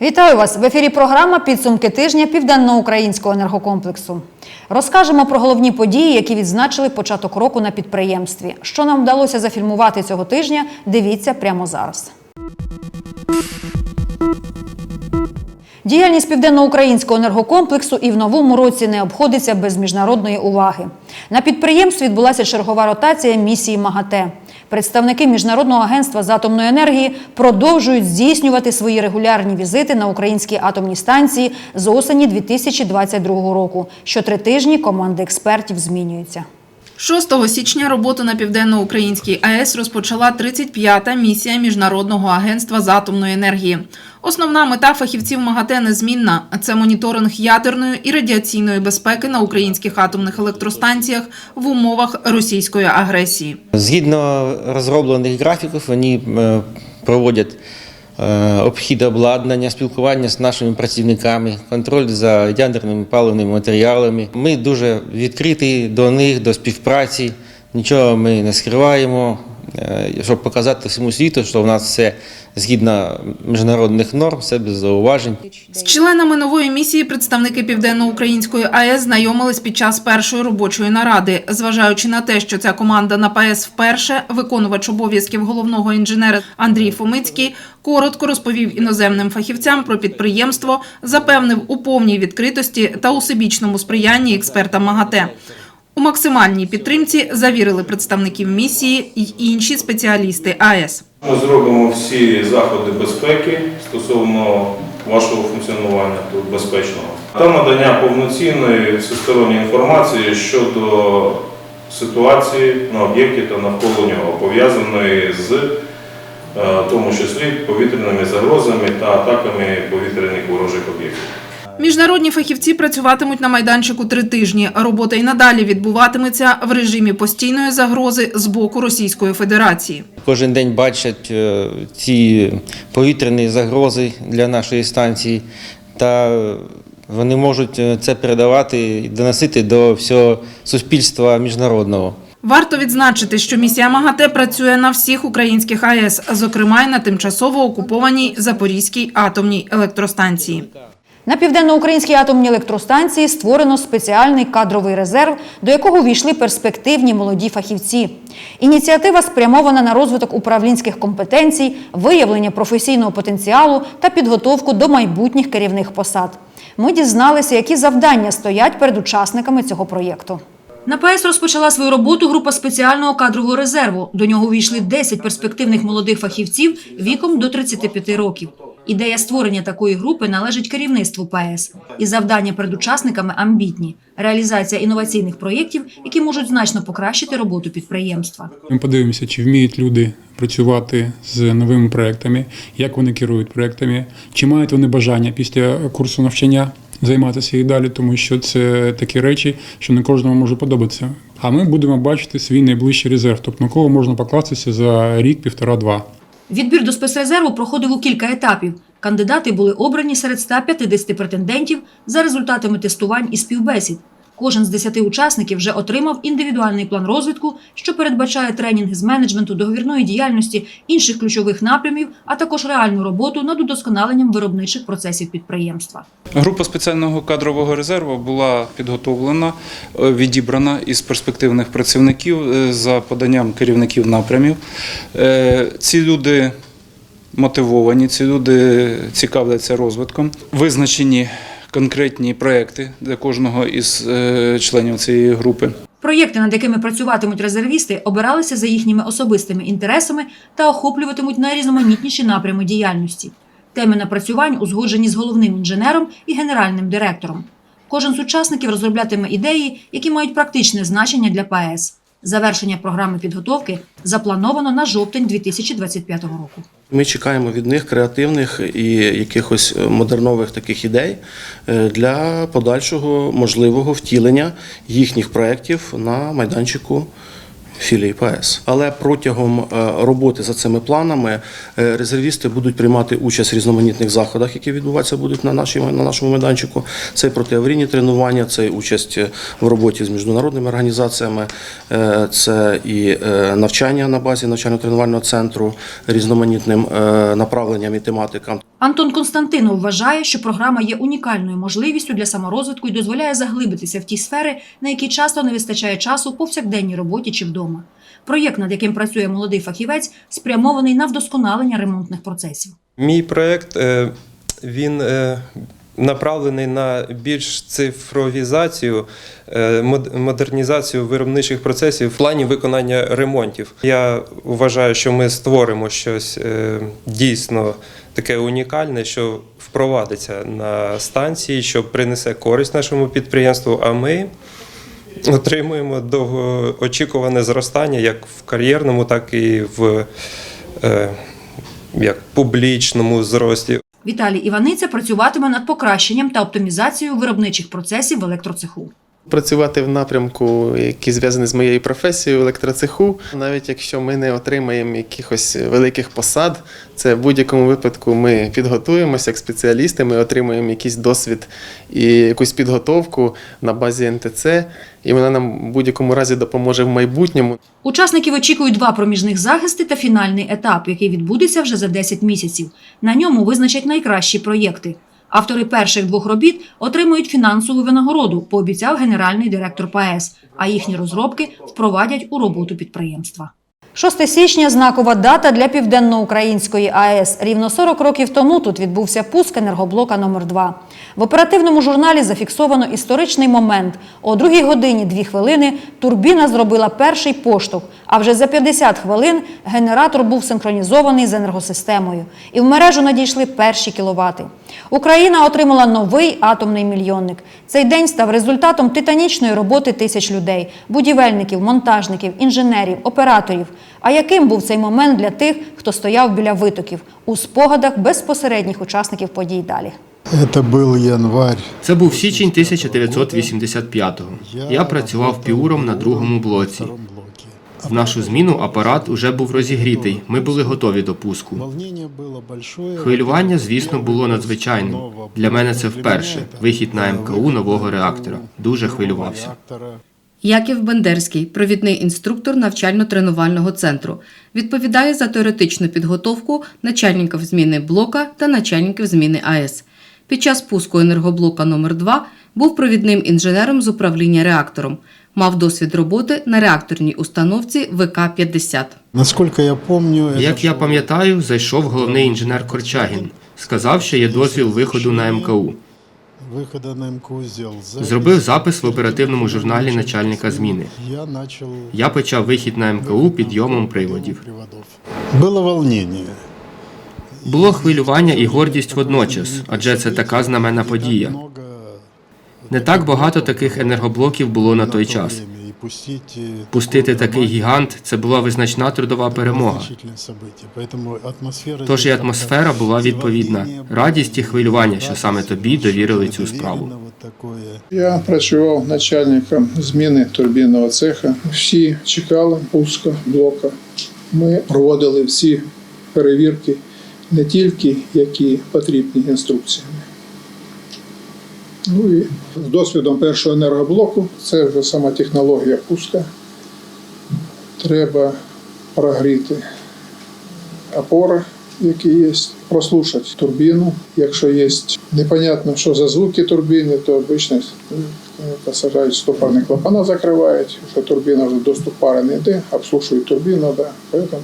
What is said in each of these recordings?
Вітаю вас в ефірі. Програма Підсумки тижня Південноукраїнського енергокомплексу. Розкажемо про головні події, які відзначили початок року на підприємстві. Що нам вдалося зафільмувати цього тижня? Дивіться прямо зараз. Діяльність південноукраїнського енергокомплексу і в новому році не обходиться без міжнародної уваги. На підприємстві відбулася чергова ротація місії МАГАТЕ. Представники міжнародного агентства з атомної енергії продовжують здійснювати свої регулярні візити на українські атомні станції з осені 2022 року. Що три тижні команди експертів змінюються. 6 січня роботу на південноукраїнській АЕС розпочала 35-та місія Міжнародного агентства з атомної енергії. Основна мета фахівців МАГАТЕ незмінна – це моніторинг ядерної і радіаційної безпеки на українських атомних електростанціях в умовах російської агресії. Згідно розроблених графіків, вони е, проводять обхід обладнання, спілкування з нашими працівниками, контроль за ядерними паливними матеріалами. Ми дуже відкриті до них, до співпраці. Нічого ми не скриваємо, е, щоб показати всьому світу, що в нас все згідно міжнародних норм, все без зауважень. З членами нової місії представники Південноукраїнської АЕС знайомились під час першої робочої наради. Зважаючи на те, що ця команда на ПАЕС вперше, виконувач обов'язків головного інженера Андрій Фомицький коротко розповів іноземним фахівцям про підприємство, запевнив у повній відкритості та усебічному сприянні експерта МАГАТЕ. У максимальній підтримці завірили представників місії й інші спеціалісти АЕС. Ми зробимо всі заходи безпеки стосовно вашого функціонування тут безпечного та надання повноцінної всесторонньої інформації щодо ситуації на об'єкті та навколо нього, пов'язаної з е, в тому числі повітряними загрозами та атаками повітряних ворожих об'єктів. Міжнародні фахівці працюватимуть на майданчику три тижні. Робота й надалі відбуватиметься в режимі постійної загрози з боку Російської Федерації. Кожен день бачать е, ці повітряні загрози для нашої станції, та вони можуть е, це передавати і доносити до всього суспільства міжнародного. Варто відзначити, що місія МАГАТЕ працює на всіх українських АЕС, зокрема й на тимчасово окупованій Запорізькій атомній електростанції. На південноукраїнській атомній електростанції створено спеціальний кадровий резерв, до якого війшли перспективні молоді фахівці. Ініціатива спрямована на розвиток управлінських компетенцій, виявлення професійного потенціалу та підготовку до майбутніх керівних посад. Ми дізналися, які завдання стоять перед учасниками цього проєкту. На ПС розпочала свою роботу група спеціального кадрового резерву. До нього увійшли 10 перспективних молодих фахівців віком до 35 років. Ідея створення такої групи належить керівництву ПАЕС. І завдання перед учасниками амбітні реалізація інноваційних проєктів, які можуть значно покращити роботу підприємства. Ми подивимося, чи вміють люди працювати з новими проектами, як вони керують проектами, чи мають вони бажання після курсу навчання займатися і далі, тому що це такі речі, що не кожному може подобатися. А ми будемо бачити свій найближчий резерв, тобто на кого можна покластися за рік, півтора-два. Відбір до спецрезерву проходив у кілька етапів. Кандидати були обрані серед 150 претендентів за результатами тестувань і співбесід. Кожен з 10 учасників вже отримав індивідуальний план розвитку, що передбачає тренінги з менеджменту, договірної діяльності, інших ключових напрямів, а також реальну роботу над удосконаленням виробничих процесів підприємства. Група спеціального кадрового резерву була підготовлена, е, відібрана із перспективних працівників е, за поданням керівників напрямів. Е, Ці люди мотивовані, ці люди цікавляться розвитком. Визначені конкретні проекти для кожного із е, членів цієї групи. Проєкти, над якими працюватимуть резервісти, обиралися за їхніми особистими інтересами та охоплюватимуть найрізноманітніші напрями діяльності. Теми напрацювань узгоджені з головним інженером і генеральним директором. Кожен з учасників розроблятиме ідеї, які мають практичне значення для ПАЕС. Завершення програми підготовки заплановано на жовтень 2025 року. Ми чекаємо від них креативних і якихось е, модернових таких ідей е, для подальшого можливого втілення їхніх проєктів на майданчику філії ПАЕС. Але протягом е, роботи за цими планами е, резервісти будуть приймати участь в різноманітних заходах, які відбуватися будуть на, нашій, на нашому майданчику. Це і протиаварійні тренування, це участь е, в роботі з міжнародними організаціями, це і навчання на базі навчально-тренувального центру різноманітним направленням і тематикам. Антон Константинов вважає, що програма є унікальною можливістю для саморозвитку і дозволяє заглибитися в ті сфери, на які часто не вистачає часу в повсякденній роботі чи вдома. Проєкт, над яким працює молодий фахівець, спрямований на вдосконалення ремонтних процесів. Мій проєкт е, він е, направлений на більш цифровізацію, е, модернізацію виробничих процесів в плані виконання ремонтів. Я вважаю, що ми створимо щось е, дійсно таке унікальне, що впровадиться на станції, що принесе користь нашому підприємству. А ми отримуємо довгоочікуване зростання як в кар'єрному, так і в е, як публічному зрості. Віталій Іваниця працюватиме над покращенням та оптимізацією виробничих процесів в електроцеху. Працювати в напрямку, який зв'язаний з моєю професією в електроцеху, навіть якщо ми не отримаємо якихось великих посад, це в будь-якому випадку ми підготуємося як спеціалісти, ми отримуємо якийсь досвід і якусь підготовку на базі НТЦ, і вона нам в будь-якому разі допоможе в майбутньому. Учасників очікують два проміжних захисти та фінальний етап, який відбудеться вже за 10 місяців. На ньому визначать найкращі проєкти. Автори перших двох робіт отримують фінансову винагороду, пообіцяв генеральний директор ПАЕС, а їхні розробки впровадять у роботу підприємства. 6 січня знакова дата для південноукраїнської АЕС. Рівно 40 років тому тут відбувся пуск енергоблока номер 2 В оперативному журналі зафіксовано історичний момент. О 2 годині 2 хвилини турбіна зробила перший поштовх, а вже за 50 хвилин генератор був синхронізований з енергосистемою. І в мережу надійшли перші кіловати. Україна отримала новий атомний мільйонник. Цей день став результатом титанічної роботи тисяч людей будівельників, монтажників, інженерів, операторів. А яким був цей момент для тих, хто стояв біля витоків у спогадах безпосередніх учасників подій далі? Это был январь. Це був січень 1985-го. Я працював піуром на другому блоці. В нашу зміну апарат уже був розігрітий. Ми були готові до пуску. Хвилювання, звісно, було надзвичайним. Для мене це вперше вихід на МКУ нового реактора. Дуже хвилювався. Яків Бендерський, провідний інструктор навчально-тренувального центру, відповідає за теоретичну підготовку начальників зміни блока та начальників зміни АЕС. Під час пуску енергоблока номер 2 був провідним інженером з управління реактором. Мав досвід роботи на реакторній установці ВК-50. Насколько я помню, это Як я пам'ятаю, зайшов головний інженер Корчагін. Сказав, що є дозвіл виходу на МКУ. выхода на МКУ сделал. запись. Зробив запис в оперативному журналі начальника зміни. Я начал Я почав вихід на МКУ підйомом приводів. приводов. Было волнение. Було хвилювання і гордість водночас, адже це така знаменна подія. Много Не так багато таких енергоблоків було на той час. время. И пустить э, Пустити такой такий гігант це була визначна трудова перемога. значительное событие. Поэтому атмосфера Тож і здесь атмосфера такая була відповідна. волнение, Радість і хвилювання, що саме тобі довірили цю справу. доверенно вот такое. Я працював начальником зміни турбінного цеха. Всі чекали пуска блока. Ми проводили всі перевірки, не тільки які потрібні інструкціями. Ну і з досвідом першого енергоблоку це вже сама технологія пуска. Треба прогріти опори, які є, прослушати турбіну. Якщо є непонятно, що за звуки турбіни, то обично е, посажають стопорні клапана, закривають, що турбіна вже доступ пари не йде, обслушують турбіну, да. Поэтому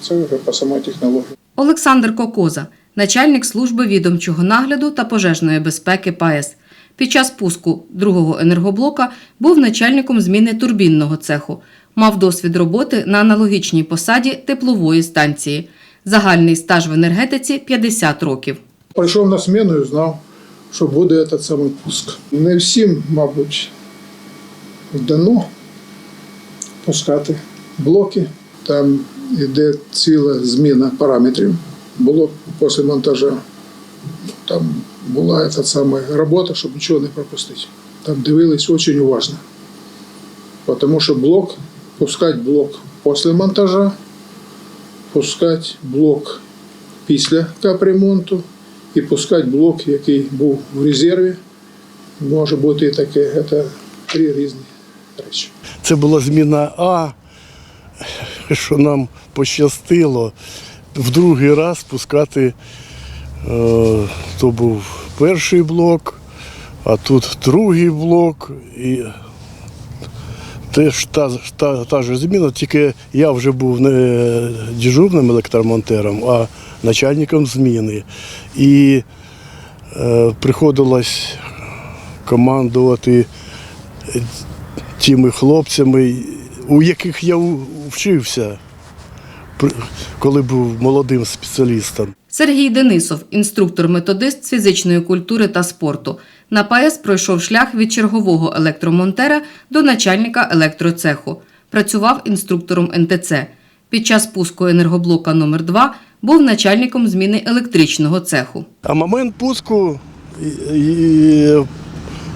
це вже по самій технології. Олександр Кокоза, начальник служби відомчого нагляду та пожежної безпеки ПАЕС. Під час пуску другого енергоблока був начальником зміни турбінного цеху. Мав досвід роботи на аналогічній посаді теплової станції. Загальний стаж в енергетиці 50 років. Прийшов на зміну і знав, що буде цей самий пуск. Не всім, мабуть, вдано пускати блоки. Там йде ціла зміна параметрів. Було після монтажу. Там була ця сама робота, щоб нічого не пропустити. Там дивились дуже уважно. Тому що блок пускати блок після монтажа, пускати блок після капремонту і пускати блок, який був в резерві. Може бути і таке. Це три різні речі. Це була зміна А, що нам пощастило в другий раз пускати. Е, то був перший блок, а тут другий блок. І теж та, та, та ж зміна, тільки я вже був не дежурним електромонтером, а начальником зміни. І е, приходилось командувати тими хлопцями, у яких я вчився, коли був молодим спеціалістом. Сергій Денисов, інструктор-методист з фізичної культури та спорту. На ПАЕС пройшов шлях від чергового електромонтера до начальника електроцеху. Працював інструктором НТЦ. Під час пуску енергоблока номер 2 був начальником зміни електричного цеху. А момент пуску, і, і,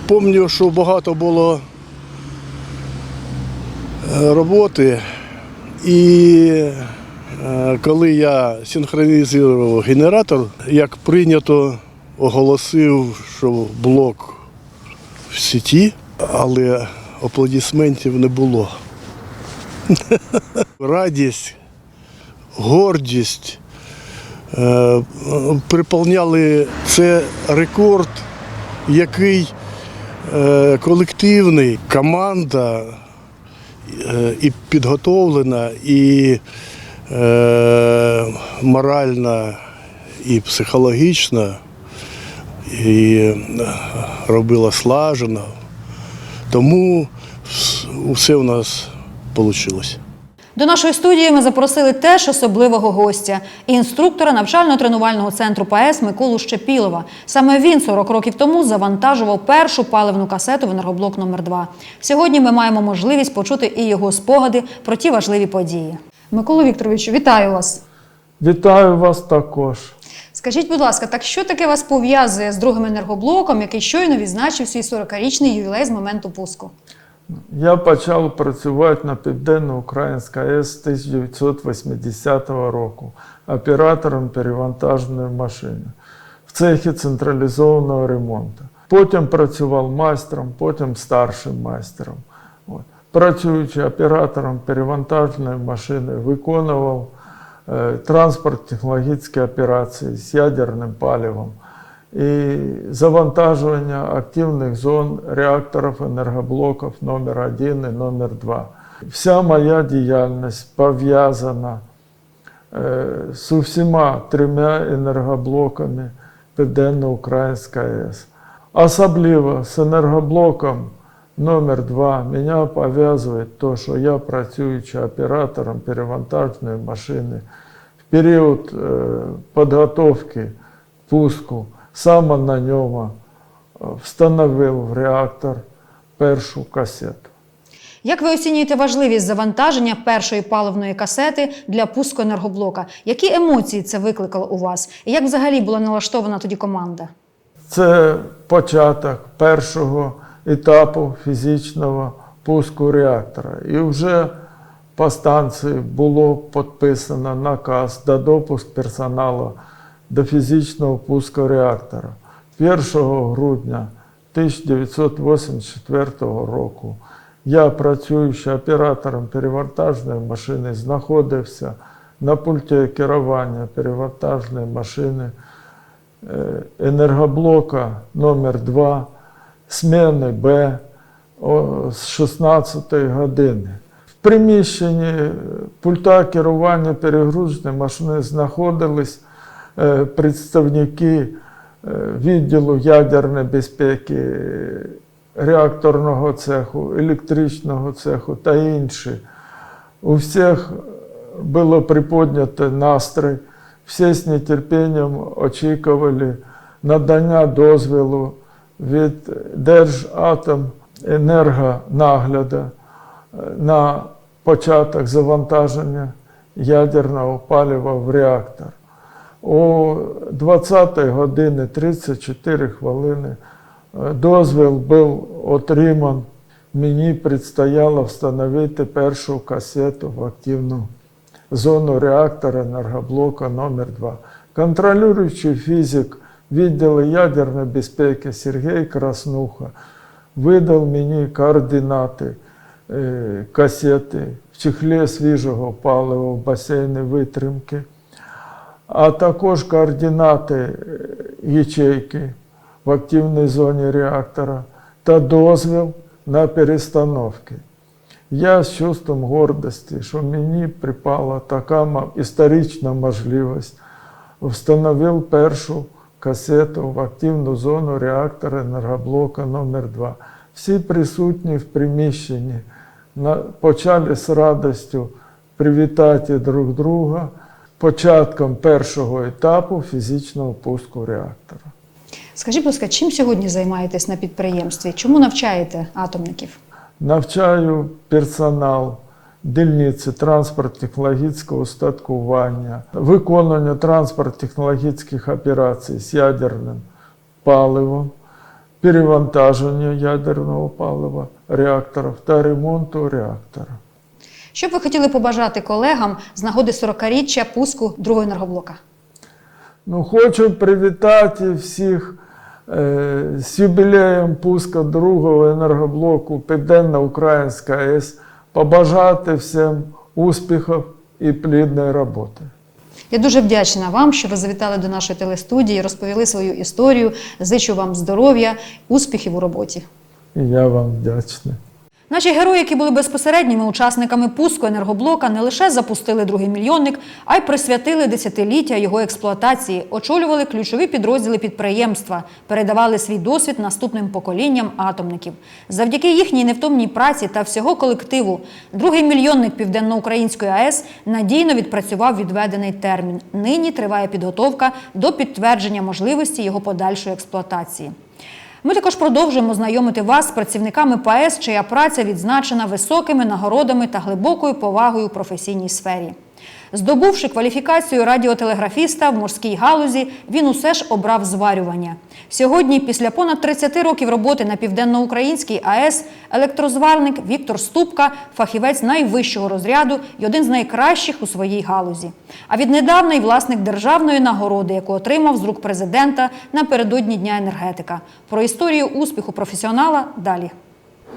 пам'ятаю, що багато було е, роботи. І коли я синхронізував генератор, як прийнято, оголосив, що блок в сіті, але аплодисментів не було. Радість, гордість е, приповняли це рекорд, який е, колективний, команда е, і підготовлена, і е, моральна, і психологічна, і е, робила слажено. Тому все у нас вийшло. До нашої студії ми запросили теж особливого гостя інструктора навчально-тренувального центру ПАЕС Миколу Щепілова. Саме він 40 років тому завантажував першу паливну касету в енергоблок номер 2 Сьогодні ми маємо можливість почути і його спогади про ті важливі події. Микола Вікторовичу, вітаю вас. Вітаю вас також. Скажіть, будь ласка, так що таке вас пов'язує з другим енергоблоком, який щойно відзначив свій 40-річний ювілей з моменту пуску? Я почав працювати на Південно-Українській АЕС з 1980 року оператором перевантажної машини в цехі централізованого ремонту. Потім працював майстром, потім старшим майстром. От. Працюючи оператором перевантажної машини, виконував е, транспорт-технологічні операції з ядерним паливом і завантажування активних зон реакторів енергоблоків номер 1 і номер 2. Вся моя діяльність пов'язана е, з усіма трьома енергоблоками Південно-Української АЕС. Особливо з енергоблоком номер 2 мене пов'язує те, що я працюючи оператором перевантажної машини в період е, підготовки пуску саме на ньому е, встановив в реактор першу касету. Як ви оцінюєте важливість завантаження першої паливної касети для пуску енергоблока? Які емоції це викликало у вас? І як взагалі була налаштована тоді команда? Це початок першого етапу фізичного пуску реактора. І вже по станції було підписано наказ до допуск персоналу до фізичного пуску реактора. 1 грудня 1984 року я, працюючи оператором перевантажної машини, знаходився на пульті керування перевантажної машини е, енергоблока номер 2 сміни Б з 16 години. В приміщенні пульта керування перегруженої машини знаходились е, представники е, відділу ядерної безпеки, е, реакторного цеху, електричного цеху та інші. У всіх було приподнято настрій, всі з нетерпінням очікували надання дозволу від Держатоменергонагляду е, на початок завантаження ядерного палива в реактор. О 20 годині 34 хвилини е, дозвіл був отриман мені предстояло встановити першу касету в активну зону реактора енергоблока номер 2 Контролюючий фізик відділу ядерної безпеки Сергій Краснуха видав мені координати е, касети в чехлі свіжого палива в басейні витримки, а також координати е, ячейки в активній зоні реактора та дозвіл на перестановки. Я з чувством гордості, що мені припала така історична можливість, встановив першу касету в активну зону реактора енергоблока номер 2 Всі присутні в приміщенні почали з радістю привітати друг друга початком першого етапу фізичного пуску реактора. Скажіть, будь ласка, чим сьогодні займаєтесь на підприємстві? Чому навчаєте атомників? Навчаю персонал дільниці транспорт-технологічного устаткування, виконання транспорт-технологічних операцій з ядерним паливом, перевантаження ядерного палива реакторів та ремонту реактора. Що б ви хотіли побажати колегам з нагоди 40-річчя пуску другого енергоблока? Ну, хочу привітати всіх е, з юбілеєм пуска другого енергоблоку Південно-Українська АЕС, побажати всім успіхів і плідної роботи. Я дуже вдячна вам, що ви завітали до нашої телестудії, розповіли свою історію. Зичу вам здоров'я, успіхів у роботі. І я вам вдячний. Наші герої, які були безпосередніми учасниками пуску енергоблока, не лише запустили другий мільйонник, а й присвятили десятиліття його експлуатації, очолювали ключові підрозділи підприємства, передавали свій досвід наступним поколінням атомників. Завдяки їхній невтомній праці та всього колективу, другий мільйонник Південноукраїнської АЕС надійно відпрацював відведений термін. Нині триває підготовка до підтвердження можливості його подальшої експлуатації. Ми також продовжуємо знайомити вас з працівниками ПАЕС, чия праця відзначена високими нагородами та глибокою повагою у професійній сфері. Здобувши кваліфікацію радіотелеграфіста в морській галузі, він усе ж обрав зварювання. Сьогодні, після понад 30 років роботи на південноукраїнській АЕС, електрозварник Віктор Ступка фахівець найвищого розряду і один з найкращих у своїй галузі. А віднедавна й власник державної нагороди, яку отримав з рук президента напередодні Дня енергетика. Про історію успіху професіонала далі.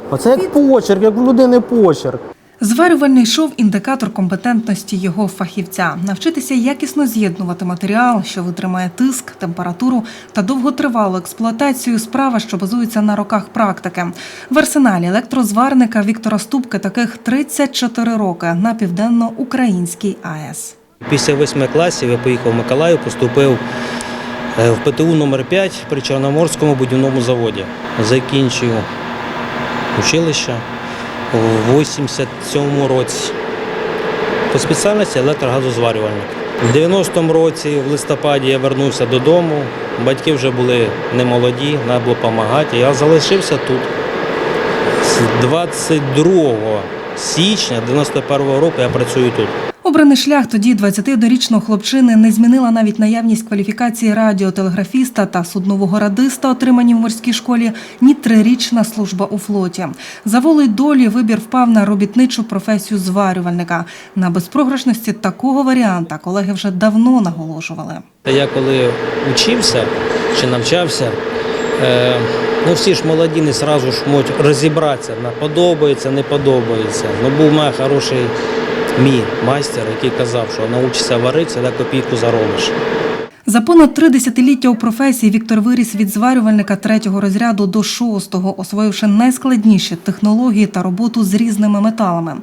Оце як почерк, як у людини почерк. Зварювальний шов індикатор компетентності його фахівця. Навчитися якісно з'єднувати матеріал, що витримає тиск, температуру та довготривалу експлуатацію справа, що базується на роках практики. В арсеналі електрозварника Віктора Ступки таких 34 роки на південно-українській АЕС. Після восьми класів я поїхав в Миколаїв, поступив е, в ПТУ номер 5 при Чорноморському будівному заводі. Закінчив училище у 87-му році. По спеціальності електрогазозварювальник. У 90-му році, в листопаді, я вернувся додому. Батьки вже були немолоді, треба було допомагати. Я залишився тут. З 22 січня 91-го року я працюю тут. Обраний шлях тоді 21-річного хлопчини не змінила навіть наявність кваліфікації радіотелеграфіста та суднового радиста, отримані в морській школі, ні трирічна служба у флоті. За волею долі вибір впав на робітничу професію зварювальника. На безпрограшності такого варіанта колеги вже давно наголошували. Я коли учився чи навчався, е, ну всі ж молоді не одразу ж можуть розібратися, подобається, не подобається. Ну був мій хороший мій майстер, який казав, що навчишся варити, тоді копійку заробиш. За понад три десятиліття у професії Віктор виріс від зварювальника третього розряду до шостого, освоївши найскладніші технології та роботу з різними металами.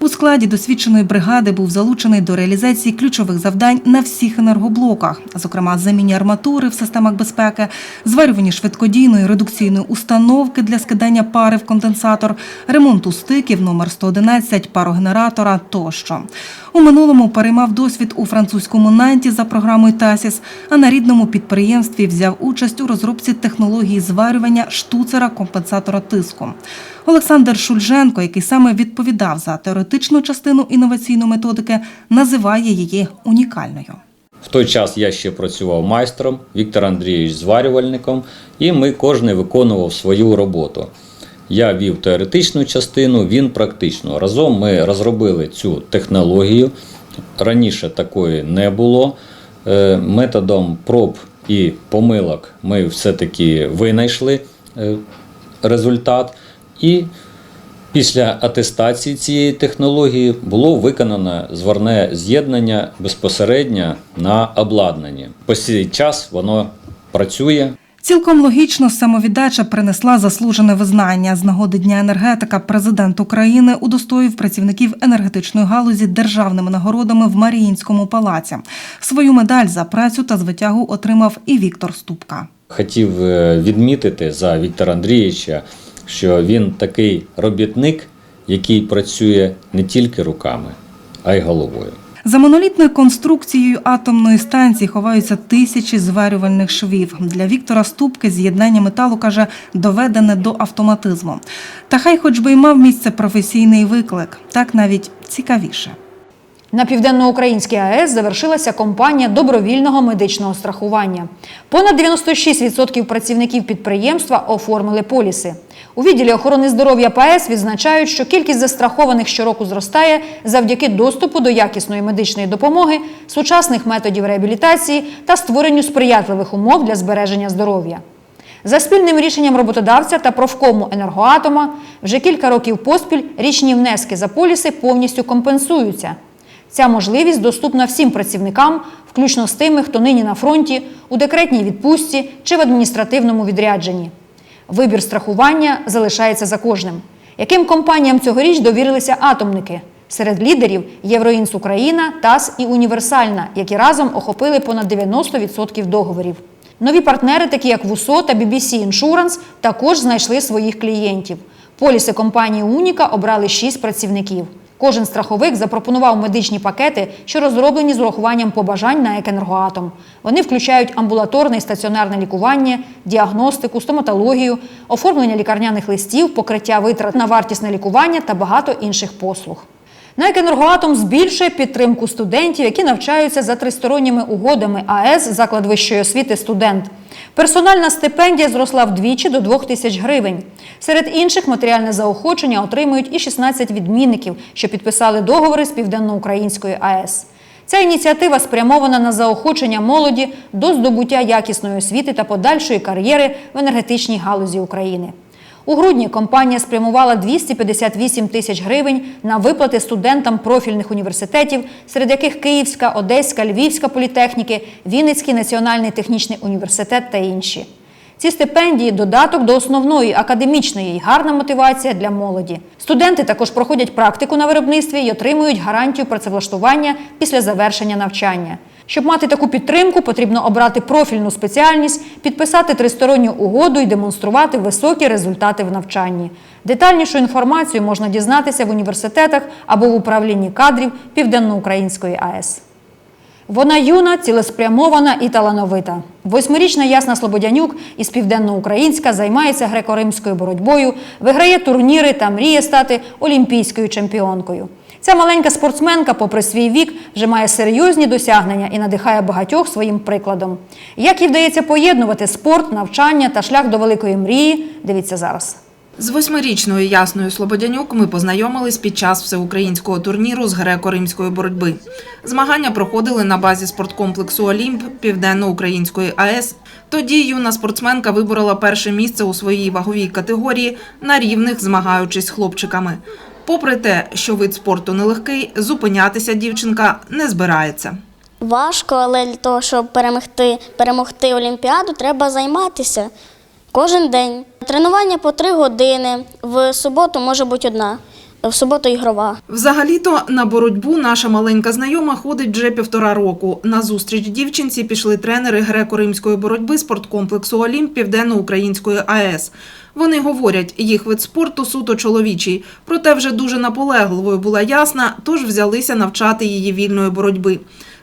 У складі досвідченої бригади був залучений до реалізації ключових завдань на всіх енергоблоках, зокрема заміні арматури в системах безпеки, зварюванні швидкодійної редукційної установки для скидання пари в конденсатор, ремонту стиків номер 111, парогенератора тощо. У минулому переймав досвід у французькому Нанті за програмою ТАСІС, а на рідному підприємстві взяв участь у розробці технології зварювання штуцера компенсатора тиску. Олександр Шульженко, який саме відповідав за теоретичну частину інноваційної методики, називає її унікальною. В той час я ще працював майстром, Віктор Андрійович зварювальником, і ми кожен виконував свою роботу. Я вів теоретичну частину, він практичну. Разом ми розробили цю технологію. Раніше такої не було. Е, Методом проб і помилок ми все-таки винайшли е, результат. І після атестації цієї технології було виконано зварне з'єднання безпосередньо на обладнанні. По цей час воно працює. Цілком логічно самовіддача принесла заслужене визнання. З нагоди Дня енергетика президент України удостоїв працівників енергетичної галузі державними нагородами в Маріїнському палаці. Свою медаль за працю та звитягу отримав і Віктор Ступка. Хотів е, відмітити за Віктора Андрійовича, що він такий робітник, який працює не тільки руками, а й головою. За монолітною конструкцією атомної станції ховаються тисячі зварювальних швів. Для Віктора Ступки з'єднання металу каже доведене до автоматизму. Та хай хоч би й мав місце професійний виклик, так навіть цікавіше. На південноукраїнській АЕС завершилася кампанія добровільного медичного страхування. Понад 96% працівників підприємства оформили поліси. У відділі охорони здоров'я ПАЕС відзначають, що кількість застрахованих щороку зростає завдяки доступу до якісної медичної допомоги, сучасних методів реабілітації та створенню сприятливих умов для збереження здоров'я. За спільним рішенням роботодавця та профкому енергоатома вже кілька років поспіль річні внески за поліси повністю компенсуються. Ця можливість доступна всім працівникам, включно з тими, хто нині на фронті, у декретній відпустці чи в адміністративному відрядженні. Вибір страхування залишається за кожним. Яким компаніям цьогоріч довірилися атомники? Серед лідерів Євроінс Україна, ТАС і Універсальна, які разом охопили понад 90% договорів. Нові партнери, такі як ВУСО та BBC Insurance, також знайшли своїх клієнтів. Поліси компанії Уніка обрали 6 працівників. Кожен страховик запропонував медичні пакети, що розроблені з урахуванням побажань на екенергоатом. Вони включають амбулаторне і стаціонарне лікування, діагностику, стоматологію, оформлення лікарняних листів, покриття витрат на вартісне лікування та багато інших послуг. НАЕК «Енергоатом» збільшує підтримку студентів, які навчаються за тристоронніми угодами АЕС заклад вищої освіти студент. Персональна стипендія зросла вдвічі до 2 тисяч гривень. Серед інших матеріальне заохочення отримують і 16 відмінників, що підписали договори з Південноукраїнської АЕС. Ця ініціатива спрямована на заохочення молоді до здобуття якісної освіти та подальшої кар'єри в енергетичній галузі України. У грудні компанія спрямувала 258 тисяч гривень на виплати студентам профільних університетів, серед яких Київська, Одеська, Львівська політехніки, Вінницький національний технічний університет та інші. Ці стипендії додаток до основної академічної і гарна мотивація для молоді. Студенти також проходять практику на виробництві і отримують гарантію працевлаштування після завершення навчання. Щоб мати таку підтримку, потрібно обрати профільну спеціальність, підписати тристоронню угоду і демонструвати високі результати в навчанні. Детальнішу інформацію можна дізнатися в університетах або в управлінні кадрів Південноукраїнської АЕС. Вона юна, цілеспрямована і талановита. Восьмирічна Ясна Слободянюк із Південноукраїнська займається греко-римською боротьбою, виграє турніри та мріє стати олімпійською чемпіонкою. Ця маленька спортсменка, попри свій вік, вже має серйозні досягнення і надихає багатьох своїм прикладом. Як їй вдається поєднувати спорт, навчання та шлях до великої мрії, дивіться зараз. З восьмирічною Ясною Слободянюк ми познайомились під час всеукраїнського турніру з греко-римської боротьби. Змагання проходили на базі спорткомплексу Олімп Південно-Української АЕС. Тоді юна спортсменка виборола перше місце у своїй ваговій категорії на рівних, змагаючись з хлопчиками. Попри те, що вид спорту нелегкий, зупинятися дівчинка не збирається. Важко, але для того, щоб перемогти, перемогти Олімпіаду, треба займатися кожен день. Тренування по три години. В суботу може бути одна, в суботу ігрова. Взагалі-то на боротьбу наша маленька знайома ходить вже півтора року. На зустріч дівчинці пішли тренери греко-римської боротьби спорткомплексу Олімп Південно-Української АЕС. Вони говорять, їх вид спорту суто чоловічий, проте вже дуже наполегливою була ясна, тож взялися навчати її вільної боротьби.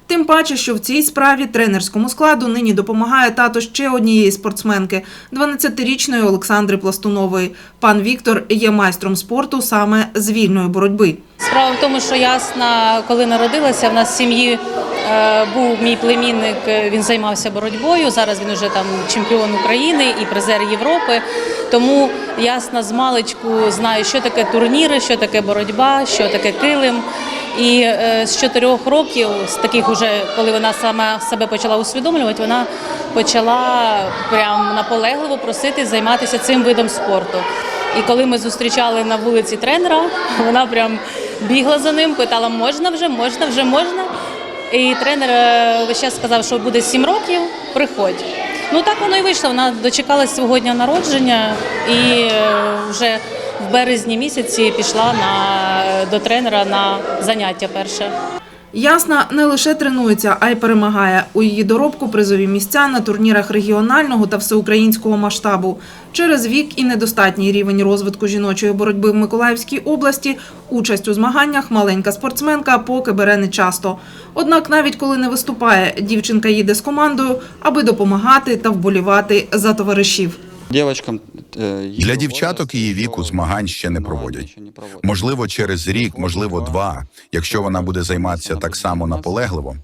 Тим паче, що в цій справі тренерському складу нині допомагає тато ще однієї спортсменки 12-річної Олександри Пластунової. Пан Віктор є майстром спорту саме з вільної боротьби. Справа в тому, що ясна, коли народилася, в нас в сім'ї е, був мій племінник, е, він займався боротьбою. Зараз він вже там чемпіон України і призер Європи. Тому ясна з маличку знаю, що таке турніри, що таке боротьба, що таке килим. І е, з чотирьох років, з таких уже, коли вона сама себе почала усвідомлювати, вона почала прям наполегливо просити займатися цим видом спорту. І коли ми зустрічали на вулиці тренера, вона прям бігла за ним, питала, можна вже, можна, вже можна. І тренер е, весь час сказав, що буде 7 років, приходь. Ну так воно і вийшло. Вона дочекалась свого дня народження і е, вже березні місяці пішла на, до тренера на заняття перше. Ясна не лише тренується, а й перемагає. У її доробку призові місця на турнірах регіонального та всеукраїнського масштабу. Через вік і недостатній рівень розвитку жіночої боротьби в Миколаївській області участь у змаганнях маленька спортсменка поки бере нечасто. Однак, навіть коли не виступає, дівчинка їде з командою, аби допомагати та вболівати за товаришів. Для дівчаток її віку змагань ще не проводять. Можливо, через рік, можливо, два. Якщо вона буде займатися так само наполегливо,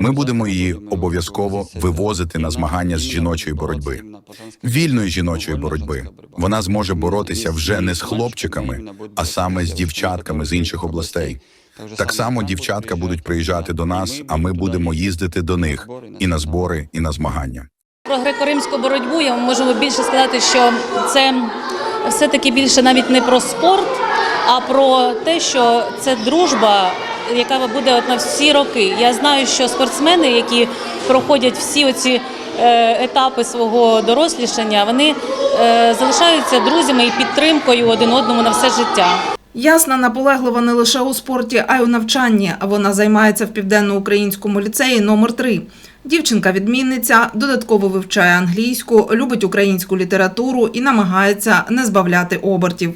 ми будемо її обов'язково вивозити на змагання з жіночої боротьби, вільної жіночої боротьби. Вона зможе боротися вже не з хлопчиками, а саме з дівчатками з інших областей. Так само дівчатка будуть приїжджати до нас, а ми будемо їздити до них і на збори, і на змагання. Про греко-римську боротьбу я можу більше сказати, що це все-таки більше навіть не про спорт, а про те, що це дружба, яка буде от на всі роки. Я знаю, що спортсмени, які проходять всі оці е, етапи свого дорослішання, вони е, залишаються друзями і підтримкою один одному на все життя. Ясна наполеглива не лише у спорті, а й у навчанні. Вона займається в південноукраїнському ліцеї номер 3 Дівчинка відмінниця, додатково вивчає англійську, любить українську літературу і намагається не збавляти обертів.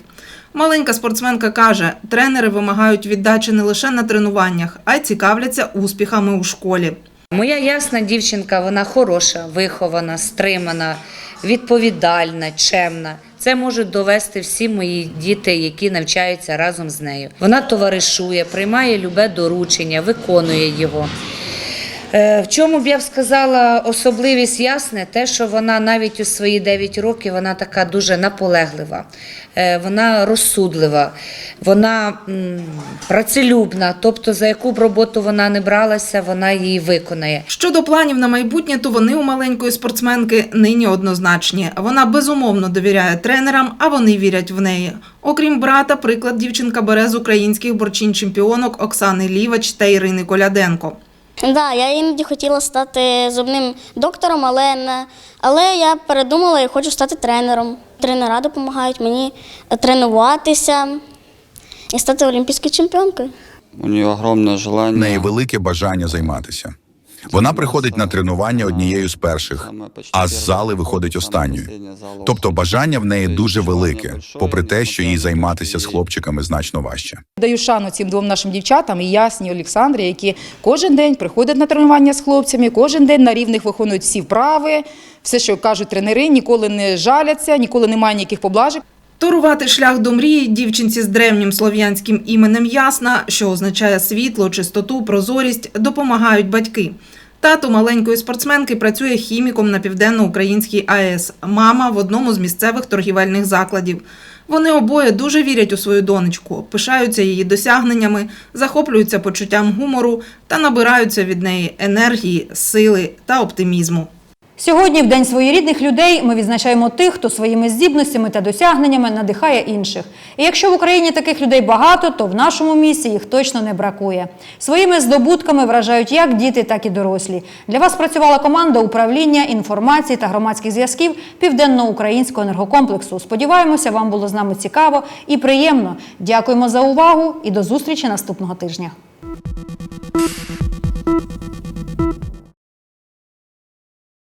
Маленька спортсменка каже, тренери вимагають віддачі не лише на тренуваннях, а й цікавляться успіхами у школі. Моя ясна дівчинка, вона хороша, вихована, стримана, відповідальна, чемна. Це можуть довести всі мої діти, які навчаються разом з нею. Вона товаришує, приймає любе доручення, виконує його. Е, В чому б я б сказала особливість ясне, те, що вона навіть у свої 9 років вона така дуже наполеглива, Е, вона розсудлива, вона працелюбна, тобто за яку б роботу вона не бралася, вона її виконає. Щодо планів на майбутнє, то вони у маленької спортсменки нині однозначні. Вона безумовно довіряє тренерам, а вони вірять в неї. Окрім брата, приклад дівчинка бере з українських борчинь-чемпіонок Оксани Лівач та Ірини Коляденко. Да, я іноді хотіла стати зубним доктором, але не але я передумала і хочу стати тренером. Тренера допомагають мені тренуватися і стати олімпійською чемпіонкою. У неї огромне желання. Неї велике бажання займатися. Вона приходить на тренування однією з перших, а з зали виходить останньою. Тобто бажання в неї дуже велике, попри те, що їй займатися з хлопчиками значно важче. Даю шану цим двом нашим дівчатам і Ясні Олександрі, які кожен день приходять на тренування з хлопцями, кожен день на рівних виконують всі вправи, все, що кажуть тренери, ніколи не жаляться, ніколи немає ніяких поблажок. Торувати шлях до мрії дівчинці з древнім слов'янським іменем Ясна, що означає світло, чистоту, прозорість, допомагають батьки. Тато маленької спортсменки працює хіміком на південно-українській АЕС. Мама в одному з місцевих торгівельних закладів. Вони обоє дуже вірять у свою донечку, пишаються її досягненнями, захоплюються почуттям гумору та набираються від неї енергії, сили та оптимізму. Сьогодні, в День своєрідних людей, ми відзначаємо тих, хто своїми здібностями та досягненнями надихає інших. І якщо в Україні таких людей багато, то в нашому місті їх точно не бракує. Своїми здобутками вражають як діти, так і дорослі. Для вас працювала команда управління інформації та громадських зв'язків Південноукраїнського енергокомплексу. Сподіваємося, вам було з нами цікаво і приємно. Дякуємо за увагу і до зустрічі наступного тижня.